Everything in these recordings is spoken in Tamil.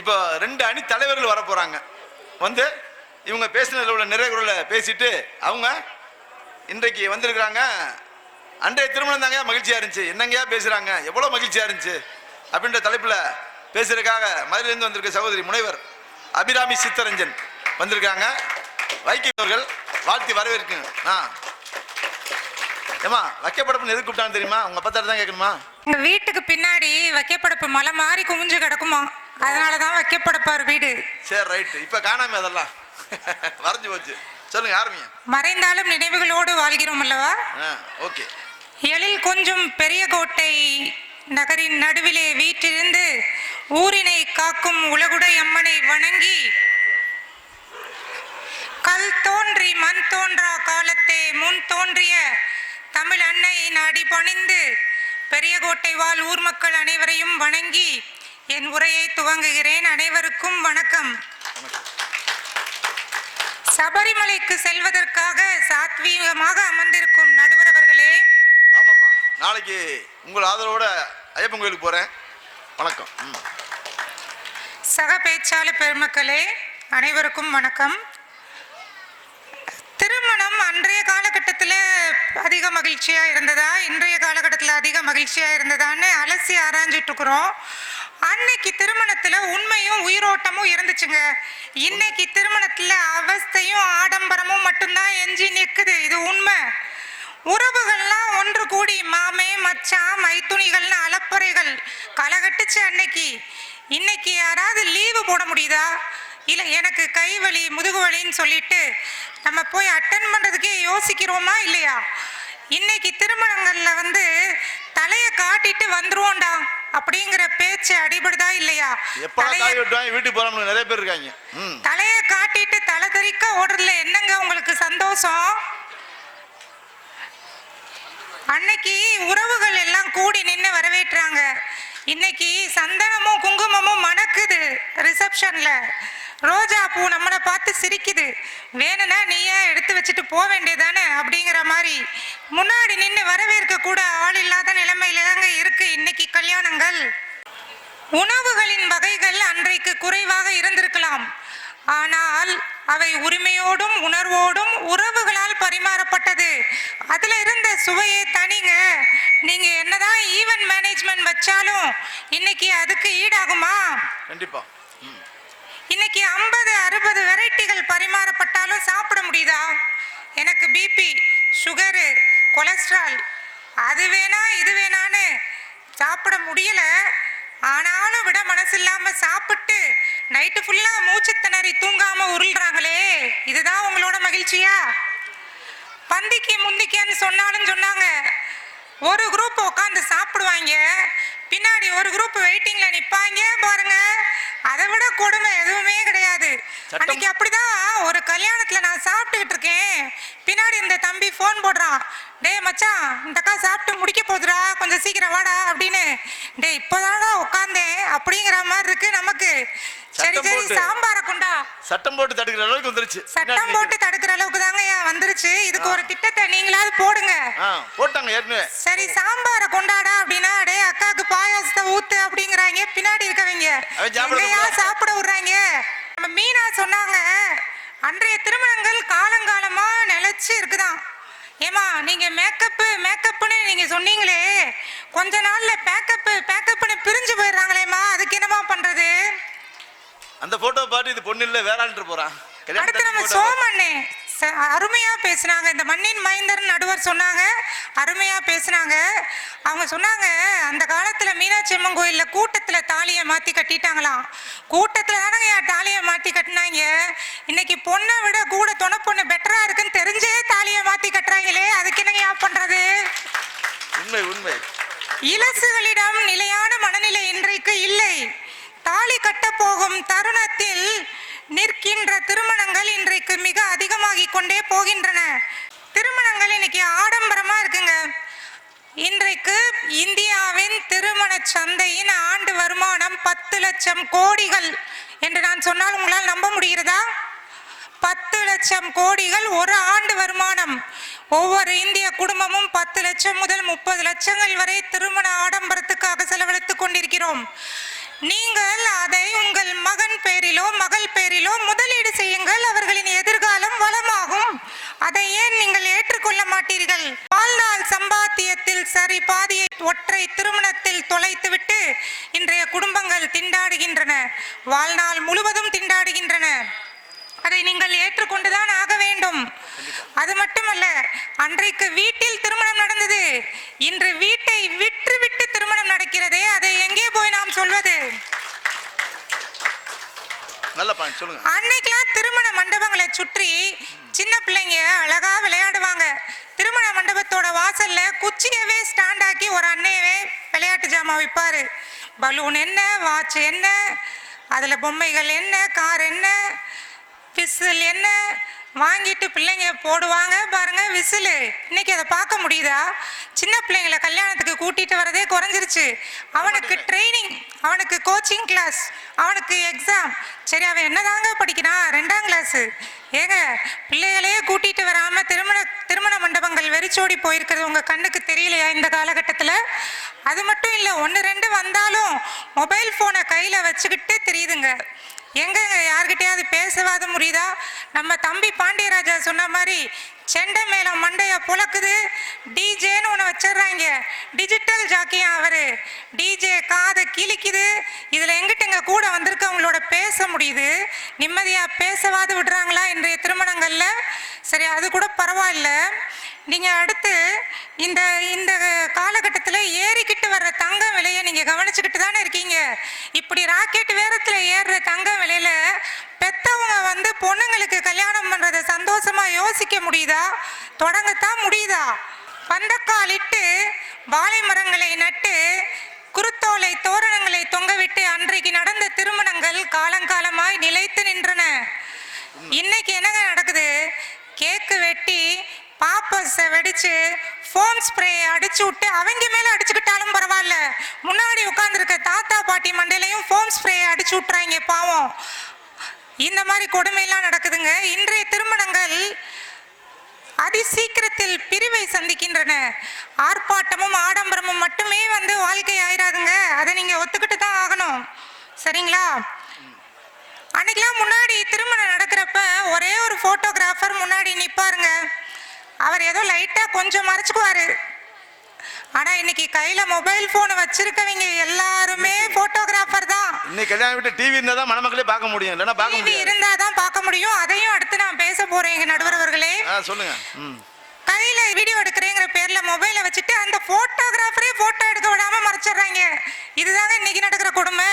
இப்போ ரெண்டு அணி தலைவர்கள் வர போறாங்க வந்து இவங்க பேசினதில் உள்ள நிறைவுகளை பேசிட்டு அவங்க இன்றைக்கு வந்திருக்கிறாங்க. அன்றைய திருமணம் தாங்க மகிழ்ச்சியா இருந்துச்சு. என்னங்கயா பேசுறாங்க? எவ்வளவு மகிழ்ச்சியா இருந்துச்சு? அப்படின்ற தலைப்புல பேசுறதுக்காக மதுரையிலிருந்து வந்திருக்க சகோதரி முனைவர் அபிராமி சித்தரஞ்சன் வந்திருக்காங்க. வைகை அவர்கள் வாழ்த்தி வரவேற்குங்க ஆ ஏமா வைக்கப்படப்புன்னு எதுக்கு கூப்பிட்டான்னு தெரியுமா? உங்க பத்தாட்டு தான் கேட்கணுமா? எங்க வீட்டுக்கு பின்னாடி வைக்கப்படப்பு மலை மாறி குமிஞ்சு கிடக்குமா? அதனாலதான் வைக்கப்படப்பார் வீடு. சரி ரைட்டு இப்போ காணாம அதெல்லாம். வரைஞ்சு போச்சு. சொல்லுங்க ஆரம்பிங்க மறைந்தாலும் நினைவுகளோடு வாழ்கிறோம் அல்லவா? ஓகே. எழில் கொஞ்சம் பெரிய கோட்டை நகரின் நடுவிலே வீற்றிருந்து ஊரினை காக்கும் உலகுடை அம்மனை வணங்கி கல் தோன்றி மண் தோன்றா காலத்தே முன் தோன்றிய தமிழ் அன்னையின் அடி பணிந்து பெரியகோட்டை வாழ் ஊர் மக்கள் அனைவரையும் வணங்கி என் உரையை துவங்குகிறேன். அனைவருக்கும் வணக்கம். சபரிமலைக்கு செல்வதற்காக சாத்வீகமாக அமர்ந்திருக்கும் நடுவர் அவர்களே ஆமாம்மா. நாளைக்கு உங்கள் ஆதரவோட ஐயப்பன் கோயிலுக்கு போகிறேன் வணக்கம். சக பேச்சாளர் பெருமக்களே அனைவருக்கும் வணக்கம். திருமணம் அன்றைய காலகட்டத்தில் அதிக மகிழ்ச்சியா இருந்ததா? இன்றைய காலகட்டத்தில் அதிக மகிழ்ச்சியா இருந்ததான்னு அலசி ஆராய்ஞ்சிட்டு இருக்கிறோம். அன்னைக்கு திருமணத்துல உண்மையும் உயிரோட்டமும் இருந்துச்சுங்க. இன்னைக்கு திருமணத்துல அவஸ்தையும் ஆடம்பரமும் மட்டும்தான் எஞ்சி நிற்குது இது உண்மை. உறவுகள்லாம் ஒன்று கூடி மாமே மச்சான் மைத்துணிகள்னு அலப்பறைகள் களைகட்டுச்சு அன்னைக்கு. இன்னைக்கு யாராவது லீவு போட முடியுதா? இல்லை எனக்கு கை வலி முதுகு வலின்னு சொல்லிட்டு நம்ம போய் அட்டன் பண்ணுறதுக்கே யோசிக்கிறோமா இல்லையா? இன்னைக்கு திருமணங்களில் வந்து தலையை காட்டிட்டு வந்துருவோம்டா. அப்படிங்கிற பேச்சு அடிபடுதா இல்லையா? வீட்டுக்கு போகிறோம்னு நிறைய பேர் இருக்காங்க. தலையை காட்டிட்டு தலை தெறிக்க ஓடுறதுல என்னங்க உங்களுக்கு சந்தோஷம்? அன்னைக்கு உறவுகள் எல்லாம் கூடி நின்று வரவேற்றாங்க. இன்னைக்கு சந்தனமும் குங்குமமும் மணக்குது ரிசப்ஷன்ல ரோஜா பூ நம்மளை பார்த்து சிரிக்குது. வேணும்னா நீயே எடுத்து வச்சுட்டு போக வேண்டியதானே மாதிரி முன்னாடி நின்று வரவேற்க கூட ஆள் இல்லாத நிலைமையில தாங்க இருக்கு இன்னைக்கு கல்யாணங்கள். உணவுகளின் வகைகள் அன்றைக்கு குறைவாக இருந்திருக்கலாம். ஆனால் அவை உரிமையோடும் உணர்வோடும் உறவுகளால் பரிமாறப்பட்டது. அதுல இருந்த சுவையே தனிங்க. நீங்க என்னதான் ஈவென்ட் மேனேஜ்மெண்ட் வச்சாலும் இன்னைக்கு அதுக்கு ஈடாகுமா? கண்டிப்பா. இன்னைக்கு ஐம்பது அறுபது வெரைட்டிகள் பரிமாறப்பட்டாலும் சாப்பிட முடியுதா? எனக்கு பிபி சுகரு கொலஸ்ட்ரால். அது வேணா இது வேணான்னு சாப்பிட முடியல. ஆனாலும் விட மனசு இல்லாம சாப்பிட்டு நைட்டு ஃபுல்லா மூச்சு திணறி தூங்காம உருள்றாங்களே. இதுதான் உங்களோட மகிழ்ச்சியா? பந்திக்கு முந்திக்கன்னு சொன்னாலும் சொன்னாங்க. ஒரு குரூப் உட்காந்து சாப்பிடுவாங்க. பின்னாடி ஒரு குரூப் வெயிட்டிங்ல நிப்பாங்க பாருங்க. அதை விட கொடுமை எதுவுமே கிடையாது. அன்னைக்கு அப்படிதான் ஒரு கல்யாணத்துல நான் சாப்பிட்டுக்கிட்டு இருக்கேன். பின்னாடி இந்த தம்பி ஃபோன் போடுறான். டேய் மச்சான் இந்த அக்கா சாப்பிட்டு முடிக்க போகுதுடா. கொஞ்சம் சீக்கிரம் வாடா அப்படின்னு. டேய் இப்போதானடா உட்காந்தேன். அப்படிங்கிற மாதிரி இருக்கு நமக்கு. சரி சரி. சாம்பாரை கொண்டா. சட்டம் போட்டு தடுக்கிற அளவுக்கு வந்துருச்சு. சட்டம் போட்டு தடுக்கிற அளவுக்கு தாங்க ஏன் வந்துருச்சு. இதுக்கு ஒரு திட்டத்தை நீங்களாவது போடுங்க. போட்டாங்க ஏற்கனவே. சரி சாம்பாரை கொண்டாடா அப்படின்னா டே அக்காவுக்கு பாயாசத்தை ஊத்து அப்படிங்கிறாங்க. பின்னாடி இருக்கவங்க. எங்கயா. சாப்பிட விடுறாங்க. நம்ம மீனா சொன்னாங்க அன்றைய திருமணங்கள் காலங்காலமா நிலைச்சு இருக்குதாம். ஏமா நீங்க மேக்கப்பு மேக்கப்னு நீங்க சொன்னீங்களே. கொஞ்ச நாள்ல பேக்கப்பு பேக்கப்னு பிரிஞ்சு போயிடுறாங்களேம்மா. அதுக்கு என்னமா பண்றது? அந்த போட்டோ பார்த்து இது பொண்ணு இல்லை வேற ஆள்ட்டு போறான் அடுத்து நம்ம சோமண்ணே அருமையா பேசுனாங்க. இந்த மண்ணின் மைந்தர் நடுவர் சொன்னாங்க. அருமையா பேசுனாங்க. அவங்க சொன்னாங்க அந்த காலத்துல மீனாட்சி அம்மன் கோயில்ல கூட்டத்துல தாலியை மாத்தி கட்டிட்டாங்களாம். கூட்டத்துல தானங்க தாலியை மாத்தி கட்டினாங்க? இன்னைக்கு பொண்ணை விட கூட துணை பொண்ணு பெட்டரா இருக்குன்னு தெரிஞ்சே தாலியை மாத்தி கட்டுறாங்களே அதுக்கு என்னங்க ஏன் பண்றது? உண்மை உண்மை. இலசுகளிடம் நிலையான மனநிலை இன்றைக்கு இல்லை. தாலி கட்டப் போகும் தருணத்தில் நிற்கின்ற திருமணங்கள் இன்றைக்கு மிக அதிகமாகிக் கொண்டே போகின்றன. திருமணங்கள் இன்னைக்கு ஆடம்பரமா இருக்குங்க. இன்றைக்கு இந்தியாவின் திருமண சந்தையின் ஆண்டு வருமானம் பத்து லட்சம் கோடிகள் என்று நான் சொன்னால் உங்களால் நம்ப முடிகிறதா? பத்து லட்சம் கோடிகள் ஒரு ஆண்டு வருமானம். ஒவ்வொரு இந்திய குடும்பமும் பத்து லட்சம் முதல் முப்பது லட்சங்கள் வரை திருமண ஆடம்பரத்துக்காக செலவழித்துக் கொண்டிருக்கிறோம். நீங்கள் அதை உங்கள் மகன் பேரிலோ மகள் பேரிலோ முதலீடு செய்யுங்கள். அவர்களின் எதிர்காலம் வளமாகும். அதை ஏன் நீங்கள் ஏற்றுக்கொள்ள மாட்டீர்கள்? வாழ்நாள் சம்பாத்தியத்தில் சரி பாதியை ஒற்றை திருமணத்தில் தொலைத்துவிட்டு இன்றைய குடும்பங்கள் திண்டாடுகின்றன. வாழ்நாள் முழுவதும் திண்டாடுகின்றன. அதை நீங்கள் ஏற்றுக்கொண்டுதான் ஆக வேண்டும். அது மட்டுமல்ல அன்றைக்கு வீட்டில் திருமணம் நடந்தது. இன்று வீட்டை விற்றுவிட்டு திருமணம் நடக்கிறதே. அதை எங்கே போய் சொல்வது? நல்ல பாயிண்ட் சொல்லுங்க. அன்னைக்கெல்லாம் திருமண மண்டபங்களை சுற்றி சின்ன பிள்ளைங்க அழகா விளையாடுவாங்க. திருமண மண்டபத்தோட வாசல்ல குச்சியவே ஸ்டாண்ட் ஆக்கி ஒரு அன்னையவே விளையாட்டு ஜாமான் விற்பாரு பலூன் என்ன வாட்ச் என்ன அதுல பொம்மைகள் என்ன கார் என்ன விசில் என்ன வாங்கிட்டு பிள்ளைங்க போடுவாங்க பாருங்க விசிலு. இன்னைக்கு அதை பார்க்க முடியுதா? சின்ன பிள்ளைங்களை கல்யாணத்துக்கு கூட்டிட்டு வரதே குறைஞ்சிருச்சு. அவனுக்கு ட்ரைனிங் அவனுக்கு கோச்சிங் கிளாஸ் அவனுக்கு எக்ஸாம் சரி அவன் என்னதாங்க படிக்கிறான்? ரெண்டாம் கிளாஸ் ஏங்க பிள்ளைகளையே கூட்டிட்டு வராம திருமண திருமண மண்டபங்கள் வெறிச்சோடி போயிருக்கிறது உங்க கண்ணுக்கு தெரியலையா இந்த காலகட்டத்தில்? அது மட்டும் இல்லை ஒன்று ரெண்டு வந்தாலும் மொபைல் ஃபோனை கையில் வச்சுக்கிட்டு தெரியுதுங்க. எங்கங்க யார்கிட்டயாவது பேசவாது முடியுதா நம்ம தம்பி பாண்டியராஜா சொன்ன மாதிரி செண்டை மேளம் மண்டைய புழக்குது. டிஜேன்னு ஒன்று வச்சிடுறாங்க. டிஜிட்டல் ஜாக்கியா அவரு. டிஜே காதை கிழிக்குது. இதில் எங்கிட்டுங்க கூட வந்திருக்கவங்களோட பேச முடியுது. நிம்மதியாக பேசவாது விடுறாங்களா இன்றைய திருமணங்களில்? சரி அது கூட பரவாயில்ல. நீங்கள் அடுத்து இந்த இந்த காலகட்டத்தில் ஏறிக்கிட்டு வர்ற தங்க விலையை நீங்கள் கவனிச்சுக்கிட்டு தானே இருக்கீங்க. இப்படி ராக்கெட் வேகத்தில் ஏறுற தங்க விலையில் பெத்தவங்க வந்து பொண்ணுங்களுக்கு கல்யாணம் பண்ணுறதை சந்தோஷமா யோசிக்க முடியுதா? தொடங்கத்தான் முடியுதா? பந்தக்காலிட்டு வாழை மரங்களை நட்டு குருத்தோலை தோரணங்களை தொங்கவிட்டு அன்றைக்கு நடந்த திருமணங்கள் காலங்காலமாய் நிலைத்து நின்றன. இன்னைக்கு என்னங்க நடக்குது? கேக்கு வெட்டி பாப்பஸை வெடிச்சு ஃபோம் ஸ்ப்ரே அடிச்சு விட்டு அவங்க மேலே அடிச்சுக்கிட்டாலும் பரவாயில்ல. முன்னாடி உட்காந்துருக்க தாத்தா பாட்டி மண்டையிலையும் ஃபோம் ஸ்ப்ரே அடிச்சு விட்றாங்க பாவம். இந்த மாதிரி கொடுமையெல்லாம் நடக்குதுங்க. இன்றைய திருமணங்கள் அதி சீக்கிரத்தில் பிரிவை சந்திக்கின்றன. ஆர்ப்பாட்டமும் ஆடம்பரமும் மட்டுமே வந்து வாழ்க்கை ஆயிராதுங்க. அதை நீங்க ஒத்துக்கிட்டு தான் ஆகணும். சரிங்களா? அன்னைக்கெல்லாம் முன்னாடி திருமணம் நடக்கிறப்ப ஒரே ஒரு போட்டோகிராஃபர் முன்னாடி நிப்பாருங்க. அவர் ஏதோ லைட்டா கொஞ்சம் மறைச்சுக்குவாரு. ஆனா இன்னைக்கு கையில மொபைல் போன் வச்சிருக்கவங்க எல்லாருமே போட்டோகிராஃபர் தான். இன்னைக்கு கல்யாணம் விட்டு டிவி இருந்தா தான் மணமக்களே பார்க்க முடியும். இல்லைன்னா பார்க்க டிவி முடியாது. இருந்தா தான் பார்க்க முடியும். அதையும் அடுத்து நான் பேச போறேன் எங்க நடுவர் அவர்களே. சொல்லுங்க. ம். கையில வீடியோ எடுக்கிறேங்கிற பேர்ல மொபைலை வச்சுட்டு அந்த போட்டோகிராஃபரே போட்டோ எடுக்க விடாம மறைச்சிடுறாங்க. இதுதாங்க இன்னைக்கு நடக்கிற கொடுமை.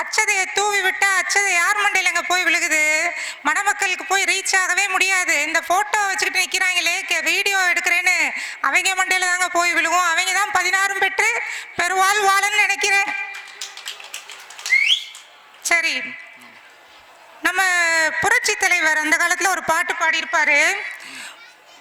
அச்சதையை தூவி விட்டா அச்சதை யார் மண்டையிலங்க போய் விழுகுது? மணமக்களுக்கு போய் ரீச் ஆகவே முடியாது. இந்த போட்டோ வச்சுக்கிட்டு நிக்கிறாங்களே வீடியோ எடுக்கிறேன்னு. அவங்க மண்டையில தாங்க போய் விழுகும் அவங்க தான் பதினாறும் பெற்று பெருவாள் வாழன்னு நினைக்கிறேன். சரி. நம்ம புரட்சி தலைவர் அந்த காலத்துல ஒரு பாட்டு பாடியிருப்பாரு.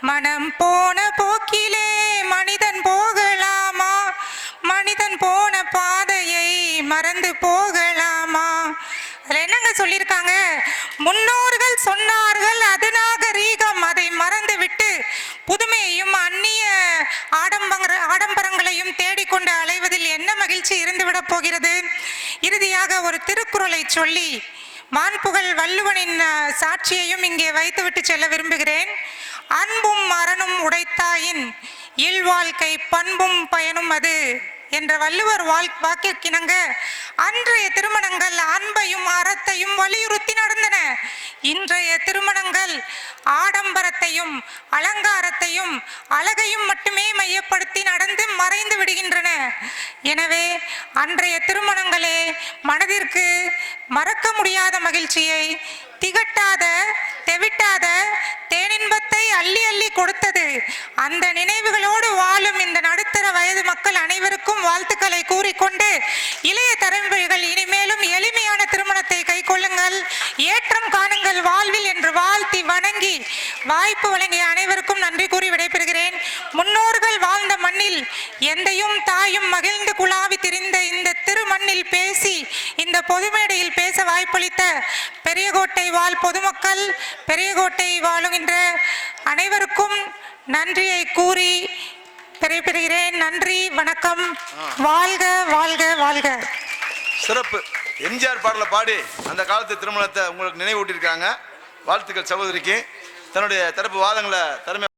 மனம் போன போக்கிலே மனிதன் போகலாமா? மனிதன் போன பாதையை மறந்து போகலாமா? அதில் என்னங்க சொல்லியிருக்காங்க? முன்னோர்கள் சொன்னார்கள் அது நாகரீகம். அதை மறந்து விட்டு புதுமையையும் அந்நிய ஆடம்பர ஆடம்பரங்களையும் தேடிக்கொண்டு அலைவதில் என்ன மகிழ்ச்சி இருந்துவிடப் போகிறது? இறுதியாக ஒரு திருக்குறளை சொல்லி மான்புகழ் வள்ளுவனின் சாட்சியையும் இங்கே வைத்துவிட்டு செல்ல விரும்புகிறேன். அன்பும் மரணும் உடைத்தாயின் இல்வாழ்க்கை பண்பும் பயனும் அது என்ற வள்ளுவர் வாழ் வாக்கிற்கிணங்க அன்றைய திருமணங்கள் அன்பையும் அறத்தையும் வலியுறுத்தி நடந்தன. இன்றைய திருமணங்கள் ஆடம்பரத்தையும் அலங்காரத்தையும் அழகையும் மட்டுமே மையப்படுத்தி நடந்து மறைந்து விடுகின்றன. எனவே அன்றைய திருமணங்களே மனதிற்கு மறக்க முடியாத மகிழ்ச்சியை திகட்டாத தெவிட்டாத தேனின்பத்தை அள்ளி அள்ளி கொடுத்தது. அந்த நினைவுகளோடு வாழும் இந்த நடுத்தர வயது மக்கள் அனைவருக்கும் வாழ்த்துக்களை கூறிக்கொண்டு இளைய தலைமுறைகள் இனிமேலும் எளிமையான திருமணத்தை கைக்கொள்ளுங்கள் ஏற்றம் காணுங்கள் வாழ்வில் என்று வாழ்த்தி வணங்கி வாய்ப்பு வழங்கிய அனைவருக்கும் நன்றி கூறி விடைபெறுகிறேன். முன்னோர்கள் மண்ணில் எந்தையும் தாயும் மகிழ்ந்து குழாவி திரிந்த இந்த திருமண்ணில் பேசி இந்த பொதுமேடையில் பேச வாய்ப்பளித்த பெரியகோட்டை வாழ் பொதுமக்கள் பெரியகோட்டை வாழுகின்ற அனைவருக்கும் நன்றியை கூறி பெறுகிறேன் நன்றி வணக்கம். வாழ்க வாழ்க வாழ்க. சிறப்பு. எம்ஜிஆர் பாடலை பாடி அந்த காலத்து திருமணத்தை உங்களுக்கு நினைவூட்டியிருக்காங்க. வாழ்த்துக்கள் சகோதரிக்கு. தன்னுடைய தரப்பு வாதங்களை திறமை